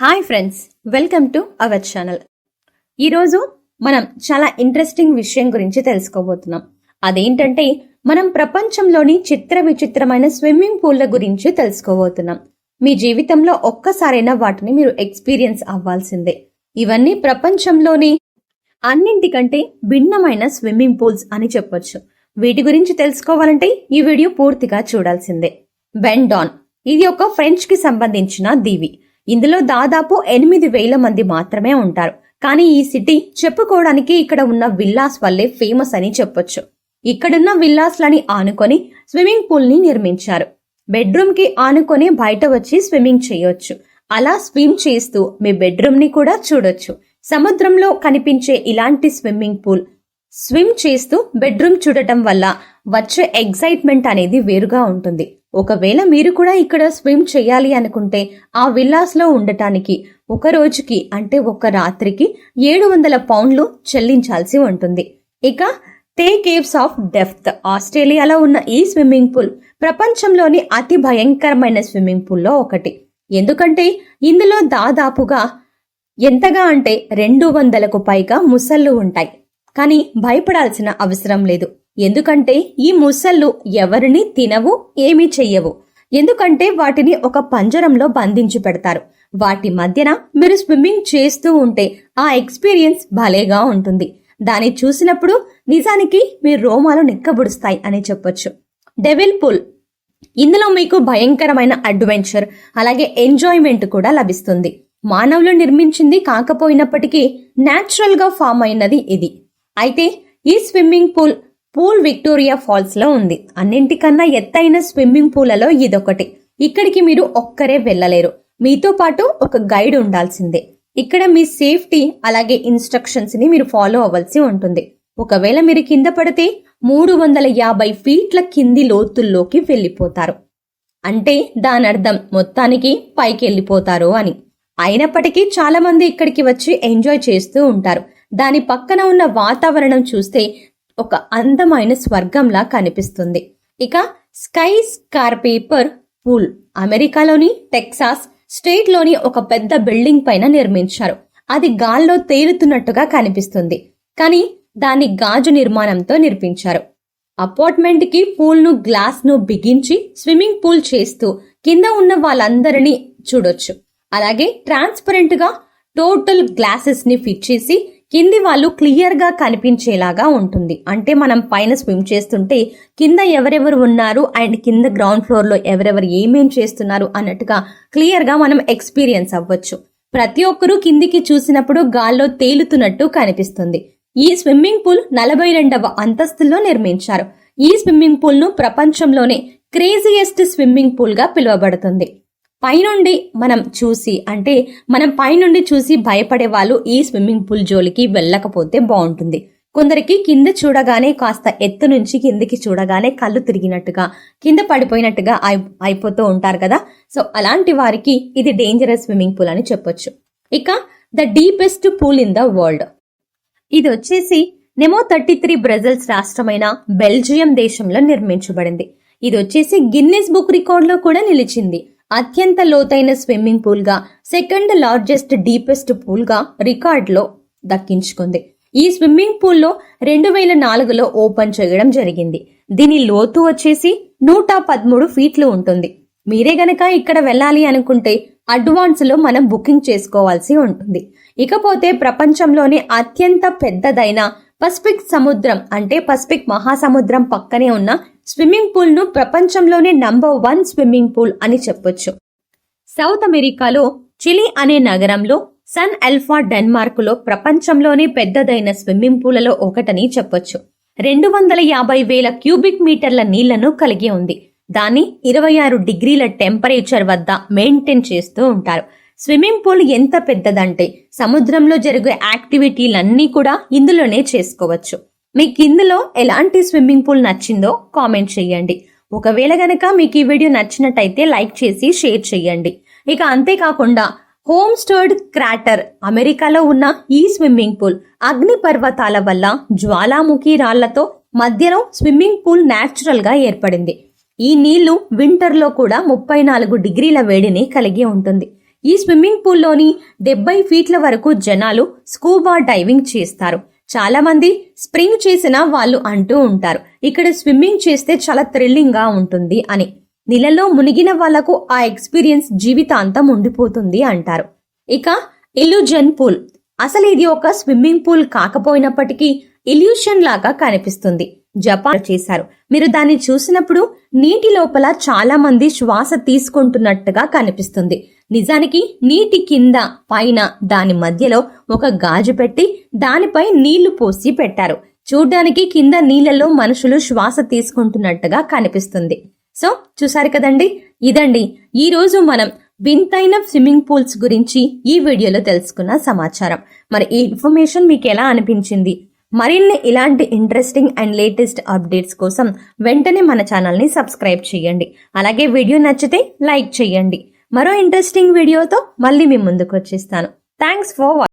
Hi friends welcome to our channel. ఈరోజు మనం చాలా ఇంట్రెస్టింగ్ విషయం గురించి తెలుసుకోబోతున్నాం. అదేంటంటే మనం ప్రపంచంలోని చిత్ర విచిత్రమైన స్విమ్మింగ్ పూల్ల గురించి తెలుసుకోబోతున్నాం. మీ జీవితంలో ఒక్కసారైనా వాటిని మీరు ఎక్స్పీరియన్స్ అవ్వాల్సిందే. ఇవన్నీ ప్రపంచంలోని అన్నింటికంటే భిన్నమైన స్విమ్మింగ్ పూల్స్ అని చెప్పొచ్చు. వీటి గురించి తెలుసుకోవాలంటే ఈ వీడియో పూర్తిగా చూడాల్సిందే. బెండాన్ ఇది ఒక ఫ్రెంచ్కి సంబంధించిన దీవి. ఇందులో దాదాపు ఎనిమిది వేల మంది మాత్రమే ఉంటారు. కానీ ఈ సిటీ చెప్పుకోవడానికి ఇక్కడ ఉన్న విల్లాస్ వల్లే ఫేమస్ అని చెప్పొచ్చు. ఇక్కడున్న విల్లాస్లని ఆనుకొని స్విమ్మింగ్ పూల్ని నిర్మించారు. బెడ్రూమ్కి ఆనుకొని బయట వచ్చి స్విమ్మింగ్ చేయొచ్చు. అలా స్విమ్ చేస్తూ మీ బెడ్రూమ్ని కూడా చూడొచ్చు. సముద్రంలో కనిపించే ఇలాంటి స్విమ్మింగ్ పూల్ స్విమ్ చేస్తూ బెడ్రూమ్ చూడటం వల్ల వచ్చే ఎగ్జైట్మెంట్ అనేది వేరుగా ఉంటుంది. ఒకవేళ మీరు కూడా ఇక్కడ స్విమ్ చేయాలి అనుకుంటే ఆ విల్లాస్లో ఉండటానికి ఒక రోజుకి అంటే ఒక రాత్రికి ఏడు వందల పౌండ్లు చెల్లించాల్సి ఉంటుంది. ఇక టే కేవ్స్ ఆఫ్ డెఫ్త్ ఆస్ట్రేలియాలో ఉన్న ఈ స్విమ్మింగ్ పూల్ ప్రపంచంలోని అతి భయంకరమైన స్విమ్మింగ్ పూల్లో ఒకటి. ఎందుకంటే ఇందులో దాదాపుగా ఎంతగా అంటే రెండు వందలకు పైగా ముసళ్ళు ఉంటాయి. కానీ భయపడాల్సిన అవసరం లేదు. ఎందుకంటే ఈ ముసళ్ళు ఎవరిని తినవు ఏమీ చెయ్యవు. ఎందుకంటే వాటిని ఒక పంజరంలో బంధించి పెడతారు. వాటి మధ్యన మీరు స్విమ్మింగ్ చేస్తూ ఉంటే ఆ ఎక్స్పీరియన్స్ భలేగా ఉంటుంది. దాన్ని చూసినప్పుడు నిజానికి మీ రోమాలు నిక్కబుడుస్తాయి అని చెప్పొచ్చు. Devil pool. ఇందులో మీకు భయంకరమైన అడ్వెంచర్ అలాగే ఎంజాయ్మెంట్ కూడా లభిస్తుంది. మానవులు నిర్మించింది కాకపోయినప్పటికీ న్యాచురల్గా ఫామ్ అయినది ఇది. అయితే ఈ స్విమ్మింగ్ పూల్ పూల్ విక్టోరియా ఫాల్స్లో ఉంది. అన్నింటికన్నా ఎత్తైన స్విమ్మింగ్ పూలలో ఇదొకటి. ఇక్కడికి మీరు ఒక్కరే వెళ్ళలేరు. మీతో పాటు ఒక గైడ్ ఉండాల్సిందే. ఇక్కడ మీ సేఫ్టీ అలాగే ఇన్స్ట్రక్షన్స్ని మీరు ఫాలో అవ్వాల్సి ఉంటుంది. ఒకవేళ మీరు కింద పడితే మూడు వందల యాభై ఫీట్ల కింది లోతుల్లోకి వెళ్ళిపోతారు. అంటే దాని అర్థం మొత్తానికి పైకి వెళ్ళిపోతారు అని. అయినప్పటికీ చాలా మంది ఇక్కడికి వచ్చి ఎంజాయ్ చేస్తూ ఉంటారు. దాని పక్కన ఉన్న వాతావరణం చూస్తే ఒక అందమైన స్వర్గంలా కనిపిస్తుంది. ఇక స్కై స్కార్పేపర్ పూల్ అమెరికాలోని టెక్సాస్ స్టేట్లోని ఒక పెద్ద బిల్డింగ్ పైన నిర్మించారు. అది గాల్లో తేలుతున్నట్టుగా కనిపిస్తుంది. కానీ దాన్ని గాజు నిర్మాణంతో నిర్మించారు. అపార్ట్మెంట్కి పూల్ను గ్లాస్ను బిగించి స్విమ్మింగ్ పూల్ చేస్తూ కింద ఉన్న వాళ్ళందరినీ చూడొచ్చు. అలాగే ట్రాన్స్పరెంట్గా టోటల్ గ్లాసెస్ని ఫిట్ చేసి కింది వాళ్ళు క్లియర్గా కనిపించేలాగా ఉంటుంది. అంటే మనం పైన స్విమ్ చేస్తుంటే కింద ఎవరెవరు ఉన్నారు అండ్ కింద గ్రౌండ్ ఫ్లోర్లో ఎవరెవరు ఏమేం చేస్తున్నారు అన్నట్టుగా క్లియర్గా మనం ఎక్స్పీరియన్స్ అవ్వచ్చు. ప్రతి ఒక్కరూ కిందికి చూసినప్పుడు గాల్లో తేలుతున్నట్టు కనిపిస్తుంది. ఈ స్విమ్మింగ్ పూల్ నలభై రెండవ అంతస్తులో నిర్మించారు. ఈ స్విమ్మింగ్ పూల్ను ప్రపంచంలోనే క్రేజియెస్ట్ స్విమ్మింగ్ పూల్గా పిలువబడుతుంది. పైనుండి మనం చూసి అంటే మనం పైనుండి చూసి భయపడే వాళ్ళు ఈ స్విమ్మింగ్ పూల్ జోలికి వెళ్ళకపోతే బాగుంటుంది. కొందరికి కింద చూడగానే కాస్త ఎత్తు నుంచి కిందికి చూడగానే కళ్ళు తిరిగినట్టుగా కింద పడిపోయినట్టుగా అయి అయిపోతూ ఉంటారు కదా. సో అలాంటి వారికి ఇది డేంజరస్ స్విమ్మింగ్ పూల్ అని చెప్పొచ్చు. ఇక the deepest pool in the world ఇది వచ్చేసి నెమో థర్టీ త్రీ బ్రెజిల్స్ రాష్ట్రమైన బెల్జియం దేశంలో నిర్మించబడింది. ఇది వచ్చేసి గిన్నెస్ బుక్ రికార్డ్లో కూడా నిలిచింది. అత్యంత లోతైన స్విమ్మింగ్ పూల్గా సెకండ్ లార్జెస్ట్ డీపెస్ట్ పూల్గా రికార్డులో దక్కించుకుంది. ఈ స్విమ్మింగ్ పూల్లో రెండు వేల నాలుగులో ఓపెన్ చేయడం జరిగింది. దీని లోతు వచ్చేసి నూట పదమూడు ఫీట్లు ఉంటుంది. మీరే గనక ఇక్కడ వెళ్ళాలి అనుకుంటే అడ్వాన్స్లో మనం బుకింగ్ చేసుకోవాల్సి ఉంటుంది. ఇకపోతే ప్రపంచంలోనే అత్యంత పెద్దదైన పసిఫిక్ సముద్రం అంటే పసిఫిక్ మహాసముద్రం పక్కనే ఉన్న స్విమ్మింగ్ పూల్ను ప్రపంచంలోనే నంబర్ వన్ స్విమ్మింగ్ పూల్ అని చెప్పొచ్చు. సౌత్ అమెరికాలో చిలీ అనే నగరంలో సన్ అల్ఫా డెన్మార్క్లో ప్రపంచంలోనే పెద్దదైన స్విమ్మింగ్ పూలలో ఒకటని చెప్పొచ్చు. రెండు వందల యాభై వేల క్యూబిక్ మీటర్ల నీళ్ళను కలిగి ఉంది. దాన్ని ఇరవై ఆరు డిగ్రీల టెంపరేచర్ వద్ద మెయింటైన్ చేస్తూ ఉంటారు. స్విమ్మింగ్ పూల్ ఎంత పెద్దదంటే సముద్రంలో జరిగే యాక్టివిటీలన్నీ కూడా ఇందులోనే చేసుకోవచ్చు. మీకు ఇందులో ఎలాంటి స్విమ్మింగ్ పూల్ నచ్చిందో కామెంట్ చేయండి. ఒకవేళ గనక మీకు ఈ వీడియో నచ్చినట్టయితే లైక్ చేసి షేర్ చేయండి. ఇక అంతేకాకుండా హోమ్స్టర్డ్ క్రాటర్ అమెరికాలో ఉన్న ఈ స్విమ్మింగ్ పూల్ అగ్ని పర్వతాల వల్ల జ్వాలాముఖి రాళ్ళతో మధ్యలో స్విమ్మింగ్ పూల్ న్యాచురల్గా ఏర్పడింది. ఈ నీళ్ళు వింటర్లో కూడా ముప్పై నాలుగు డిగ్రీల వేడిని కలిగి ఉంటుంది. ఈ స్విమ్మింగ్ పూల్లోని డెబ్బై ఫీట్ల వరకు జనాలు స్కూబా డైవింగ్ చేస్తారు. చాలా మంది స్ప్రింగ్ చేసిన వాళ్ళు అంటూ ఉంటారు. ఇక్కడ స్విమ్మింగ్ చేస్తే చాలా థ్రిల్లింగ్గా ఉంటుంది అని. నీళ్ళలో మునిగిన వాళ్ళకు ఆ ఎక్స్పీరియన్స్ జీవితాంతం ఉండిపోతుంది అంటారు. ఇక ఇల్యూజన్ పూల్. అసలు ఇది ఒక స్విమ్మింగ్ పూల్ కాకపోయినప్పటికీ ఇల్యూషన్ లాగా కనిపిస్తుంది. జపాన్ చేశారు. మీరు దాన్ని చూసినప్పుడు నీటి లోపల చాలా మంది శ్వాస తీసుకుంటున్నట్టుగా కనిపిస్తుంది. నిజానికి నీటి కింద పైన దాని మధ్యలో ఒక గాజు పెట్టి దానిపై నీళ్ళు పోసి పెట్టారు. చూడ్డానికి కింద నీళ్ళలో మనుషులు శ్వాస తీసుకుంటున్నట్టుగా కనిపిస్తుంది. సో చూసారు కదండి? ఇదండి. ఈ రోజు మనం వింతైన స్విమ్మింగ్ పూల్స్ గురించి ఈ వీడియోలో తెలుసుకున్న సమాచారం. మరి ఈ ఇన్ఫర్మేషన్ మీకు ఎలా అనిపించింది? మరిన్ని ఇలాంటి ఇంట్రెస్టింగ్ అండ్ లేటెస్ట్ అప్డేట్స్ కోసం వెంటనే మన ఛానల్ని సబ్స్క్రైబ్ చేయండి. అలాగే వీడియో నచ్చితే లైక్ చేయండి. మరో ఇంట్రెస్టింగ్ వీడియోతో మళ్ళీ మీ ముందుకు వచ్చేస్తాను థ్యాంక్స్ ఫర్